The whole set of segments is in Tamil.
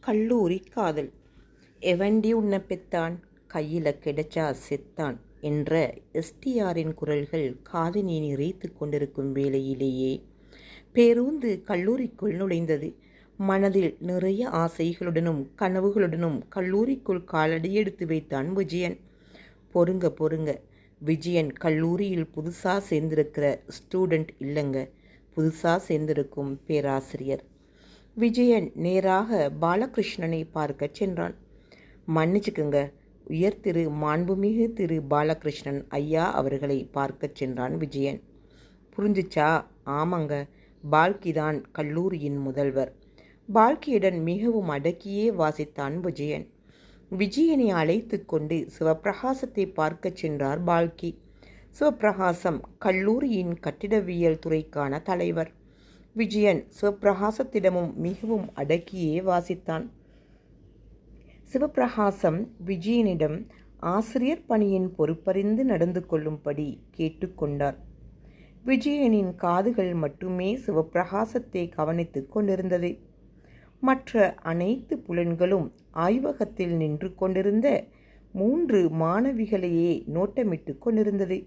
கல்லூரி காதல். எவண்டி உன்னை பெத்தான்? கையில் கிடைச்சா செத்தான் என்ற எஸ்டிஆரின் குரல்கள் காதினை நிறைத்து கொண்டிருக்கும் வேளையிலேயே பேருந்து கல்லூரிக்குள் நுழைந்தது. மனதில் நிறைய ஆசைகளுடனும் கனவுகளுடனும் கல்லூரிக்குள் காலடி எடுத்து வைத்தான் விஜயன். பொறுங்க பொறுங்க. விஜயன் கல்லூரியில் புதுசாக சேர்ந்திருக்கிற ஸ்டூடெண்ட் இல்லைங்க. புதுசாக சேர்ந்திருக்கும் பேராசிரியர். விஜயன் நேராக பாலகிருஷ்ணனை பார்க்க சென்றான். மன்னிச்சுக்குங்க உயர் திரு மாண்புமிகு திரு பாலகிருஷ்ணன் ஐயா அவர்களை பார்க்கச் சென்றான் விஜயன். புரிஞ்சுச்சா? ஆமாங்க பால்கிதான் கல்லூரியின் முதல்வர். பால்கியுடன் மிகவும் அடக்கியே வாசித்தான் விஜயன். விஜயனை அழைத்து கொண்டு சிவப்பிரகாசத்தை பார்க்கச் சென்றார் பால்கி. சிவப்பிரகாசம் கல்லூரியின் கட்டிடவியல் துறைக்கான தலைவர். விஜயன் சிவப்பிரகாசத்திடமும் மிகவும் அடக்கியே வாசித்தான். சிவப்பிரகாசம் விஜயனிடம் ஆசிரியர் பணியின் பொறுப்பறிந்து நடந்து கொள்ளும்படி கேட்டுக்கொண்டார் விஜயனின் காதுகள் மட்டுமே சிவப்பிரகாசத்தை கவனித்துக் கொண்டிருந்தது. மற்ற அனைத்து புலன்களும் ஆய்வகத்தில் நின்று கொண்டிருந்த மூன்று மாணவிகளையே நோட்டமிட்டு கொண்டிருந்தது.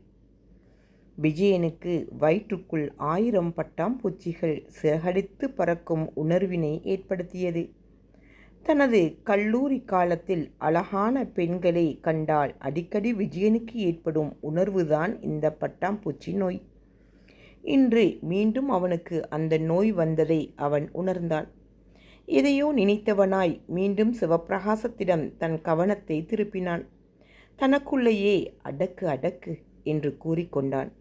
விஜயனுக்கு வயிற்றுக்குள் ஆயிரம் பட்டாம்பூச்சிகள் சிறகடித்து பறக்கும் உணர்வினை ஏற்படுத்தியது. தனது கல்லூரி காலத்தில் அழகான பெண்களை கண்டால் அடிக்கடி விஜயனுக்கு ஏற்படும் உணர்வுதான் இந்த பட்டாம்பூச்சி நோய். இன்று மீண்டும் அவனுக்கு அந்த நோய் வந்ததை அவன் உணர்ந்தான். எதையோ நினைத்தவனாய் மீண்டும் சிவப்பிரகாசத்திடம் தன் கவனத்தை திருப்பினான். தனக்குள்ளேயே அடக்கு அடக்கு என்று கூறிக்கொண்டான்.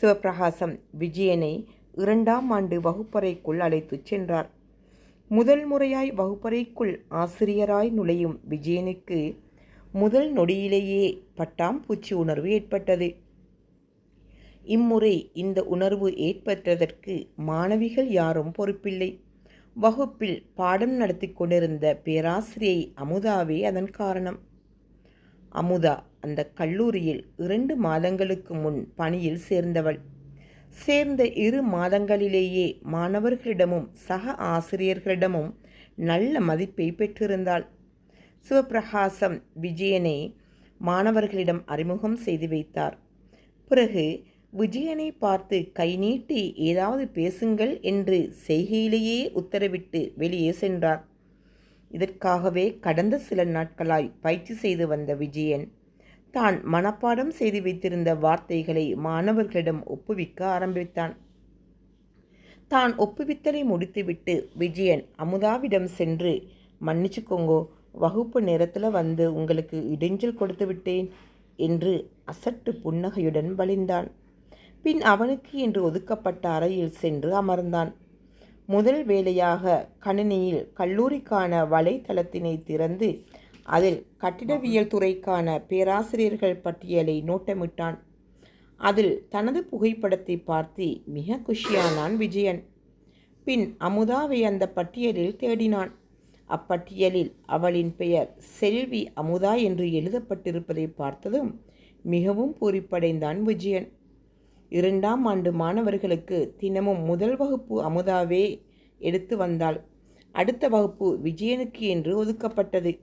சிவப்பிரகாசம் விஜயனை இரண்டாம் ஆண்டு வகுப்பறைக்குள் அழைத்துச் சென்றார். முதல் முறையாய் வகுப்பறைக்குள் ஆசிரியராய் நுழையும் விஜயனுக்கு முதல் நொடியிலேயே பட்டாம் பூச்சி உணர்வு ஏற்பட்டது. இம்முறை இந்த உணர்வு ஏற்பட்டதற்கு மாணவிகள் யாரும் பொறுப்பில்லை. வகுப்பில் பாடம் நடத்தி கொண்டிருந்த பேராசிரியை அமுதாவே அதன் காரணம். அமுதா அந்த கல்லூரியில் இரண்டு மாதங்களுக்கு முன் பணியில் சேர்ந்தவள். சேர்ந்த இரு மாதங்களிலேயே மாணவர்களிடமும் சக ஆசிரியர்களிடமும் நல்ல மதிப்பை பெற்றிருந்தாள். சிவபிரகாசம் விஜயனை மாணவர்களிடம் அறிமுகம் செய்து வைத்தார். பிறகு விஜயனை பார்த்து கை நீட்டி ஏதாவது பேசுங்கள் என்று செய்கையிலேயே உத்தரவிட்டு வெளியே சென்றார். இதற்காகவே கடந்த சில நாட்களாய் பயிற்சி செய்து வந்த விஜயன் தான் மனப்பாடம் செய்து வைத்திருந்த வார்த்தைகளை மாணவர்களிடம் ஒப்புவிக்க ஆரம்பித்தான். தான் ஒப்புவித்தலை முடித்துவிட்டு விஜயன் அமுதாவிடம் சென்று மன்னிச்சுக்கோங்கோ வகுப்பு நேரத்தில் வந்து உங்களுக்கு இடைஞ்சல் கொடுத்து விட்டேன் என்று அசட்டு புன்னகையுடன் வழிந்தான். பின் அவனுக்கு என்று ஒதுக்கப்பட்ட அறையில் சென்று அமர்ந்தான். முதல் வேலையாக கணினியில் கல்லூரிக்கான வலைத்தளத்தினை திறந்து அதில் கட்டிடவியல் துறைக்கான பேராசிரியர்கள் பட்டியலை நோட்டமிட்டான். அதில் தனது புகைப்படத்தை பார்த்து மிக குஷியானான் விஜயன். பின் அமுதாவை அந்த பட்டியலில் தேடினான். அப்பட்டியலில் அவளின் பெயர் செல்வி அமுதா என்று எழுதப்பட்டிருப்பதை பார்த்ததும் மிகவும் பூரிப்படைந்தான் விஜயன். இரண்டாம் ஆண்டு மாணவர்களுக்கு தினமும் முதல் வகுப்பு அமுதாவே எடுத்து வந்தாள். அடுத்த வகுப்பு விஜயனுக்கு என்று ஒதுக்கப்பட்டது.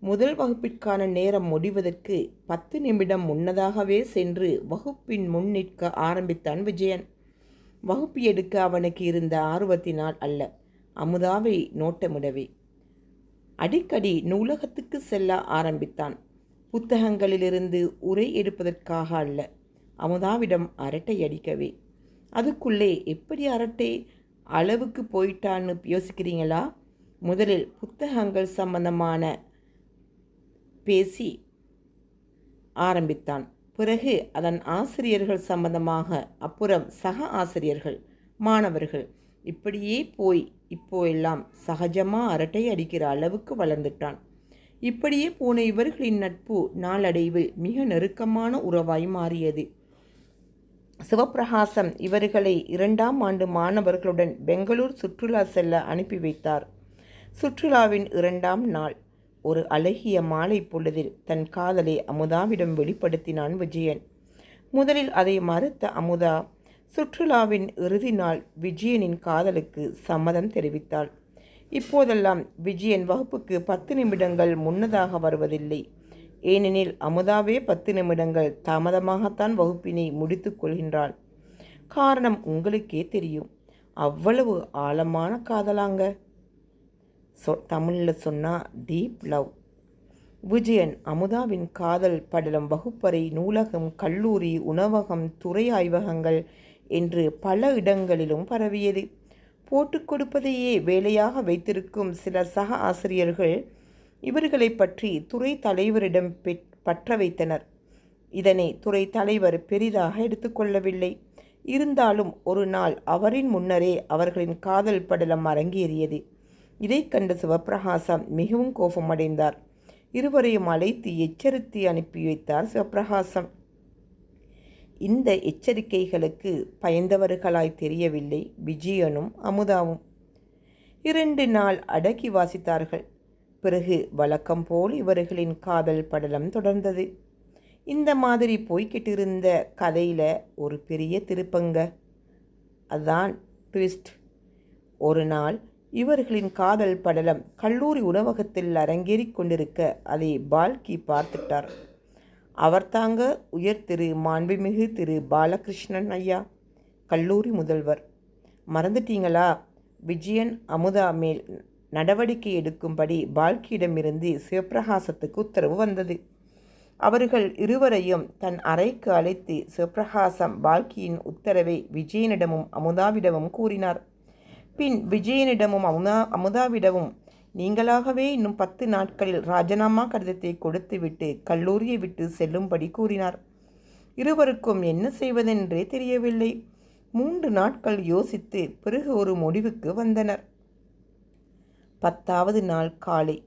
முதல் வகுப்பிற்கான நேரம் முடிவதற்கு பத்து நிமிடம் முன்னதாகவே சென்று வகுப்பின் முன் நிற்க ஆரம்பித்தான் விஜயன். வகுப்பு எடுக்க அவனுக்கு இருந்த ஆர்வத்தினால் அல்ல அமுதாவை நோட்டமிடவே. அடிக்கடி நூலகத்துக்கு செல்ல ஆரம்பித்தான். புத்தகங்களிலிருந்து உரை எடுப்பதற்காக அல்ல அமுதாவிடம் அரட்டை அடிக்கவே. அதுக்குள்ளே எப்படி அரட்டை? அளவுக்கு போயிட்டான்னு யோசிக்கிறீங்களா? முதலில் புத்தகங்கள் சம்பந்தமான பேசி ஆரம்பித்தான். பிறகு அதன் ஆசிரியர்கள் சம்பந்தமாக அப்புறம் சக ஆசிரியர்கள் மாணவர்கள் இப்படியே போய் இப்போ எல்லாம் சகஜமாக அரட்டை அடிக்கிற அளவுக்கு வளர்ந்துட்டான். இப்படியே போன இவர்களின் நட்பு நாளடைவில் மிக நெருக்கமான உறவாய் மாறியது. சிவப்பிரகாசம் இவர்களை இரண்டாம் ஆண்டு மாணவர்களுடன் பெங்களூர் சுற்றுலா செல்ல அனுப்பி வைத்தார். சுற்றுலாவின் இரண்டாம் நாள். ஒரு அழகிய மாலை பொழுதில் தன் காதலை அமுதாவிடம் வெளிப்படுத்தினான் விஜயன். முதலில் அதை மறுத்த அமுதா சுற்றுலாவின் இறுதி நாள் விஜயனின் காதலுக்கு சம்மதம் தெரிவித்தாள். இப்போதெல்லாம் விஜயன் வகுப்புக்கு பத்து நிமிடங்கள் முன்னதாக வருவதில்லை. ஏனெனில் அமுதாவே பத்து நிமிடங்கள் தாமதமாகத்தான் வகுப்பினை முடித்து கொள்கின்றாள். காரணம் உங்களுக்கே தெரியும். அவ்வளவு ஆழமான காதலாங்க. சொ தமிழில் சொன்னால் டீப் லவ் விஜயன் அமுதாவின் காதல் படலம் வகுப்பறை நூலகம் கல்லூரி உணவகம் துறை ஆய்வகங்கள் என்று பல இடங்களிலும் பரவியது. போட்டுக் கொடுப்பதையே வேலையாக வைத்திருக்கும் சில சக ஆசிரியர்கள் இவர்களை பற்றி துறை தலைவரிடம் பற்ற வைத்தனர். இதனை துறை தலைவர் பெரிதாக எடுத்துக்கொள்ளவில்லை இருந்தாலும் ஒரு நாள் அவரின் முன்னரே அவர்களின் காதல் படலம் அரங்கேறியது. இதை கண்ட சிவப்பிரகாசம் மிகவும் கோபமடைந்தார். இருவரையும் அழைத்து எச்சரித்து அனுப்பி வைத்தார் சிவப்பிரகாசம். இந்த எச்சரிக்கைகளுக்கு பயந்தவர்களாய் தெரியவில்லை. விஜயனும் அமுதாவும். இரண்டு நாள் அடக்கி வாசித்தார்கள். பிறகு வழக்கம் போல் இவர்களின் காதல் படலம் தொடர்ந்தது. இந்த மாதிரி போய்கிட்டிருந்த கதையில் ஒரு பெரிய திருப்பங்க. அதுதான் ட்விஸ்ட். ஒரு நாள் இவர்களின் காதல் படலம் கல்லூரி உணவகத்தில் அரங்கேறி கொண்டிருக்க அதை பால்கி பார்த்துட்டார். அவர் தாங்க உயர் திரு மாண்புமிகு திரு பாலகிருஷ்ணன் ஐயா கல்லூரி முதல்வர். மறந்துட்டீங்களா? விஜயன் அமுதா மேல் நடவடிக்கை எடுக்கும்படி பால்கியிடமிருந்து சிவபிரகாசத்துக்கு உத்தரவு வந்தது. அவர்கள் இருவரையும் தன் அறைக்கு அழைத்து சிவபிரகாசம் பால்கியின் உத்தரவை விஜயனிடமும் அமுதாவிடமும் கூறினார். பின் விஜயனிடமும் அமுதா அமுதாவிடமும் நீங்களாகவே இன்னும் பத்து நாட்களில் ராஜினாமா கடிதத்தை கொடுத்துவிட்டு கல்லூரியை விட்டு செல்லும்படி கூறினார். இருவருக்கும் என்ன செய்வதென்றே தெரியவில்லை. மூன்று நாட்கள் யோசித்து பிறகு ஒரு முடிவுக்கு வந்தனர். பத்தாவது நாள் காலை.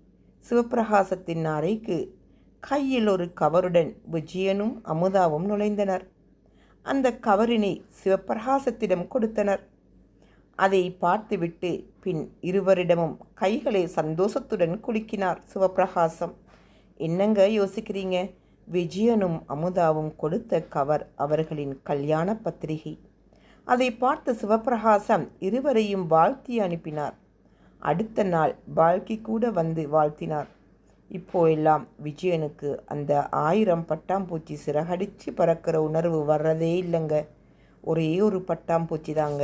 சிவப்பிரகாசத்தின் அறைக்கு கையில் ஒரு கவருடன் விஜயனும் அமுதாவும் நுழைந்தனர். அந்த கவரினை சிவப்பிரகாசத்திடம் கொடுத்தனர். அதை பார்த்துவிட்டு பின் இருவரிடமும் கைகளை சந்தோஷத்துடன் குலுக்கினார் சிவபிரகாசம் என்னங்க யோசிக்கிறீங்க? விஜயனும் அமுதாவும் கொடுத்த கவர் அவர்களின் கல்யாண பத்திரிகை. அதை பார்த்த சிவபிரகாசம் இருவரையும் வாழ்த்தி அனுப்பினார். அடுத்த நாள் பால்கி கூட வந்து வாழ்த்தினார். இப்போ எல்லாம் விஜயனுக்கு அந்த ஆயிரம் பட்டாம்பூச்சி சிறகடிச்சு பறக்கிற உணர்வு வர்றதே இல்லைங்க. ஒரே ஒரு பட்டாம்பூச்சி தாங்க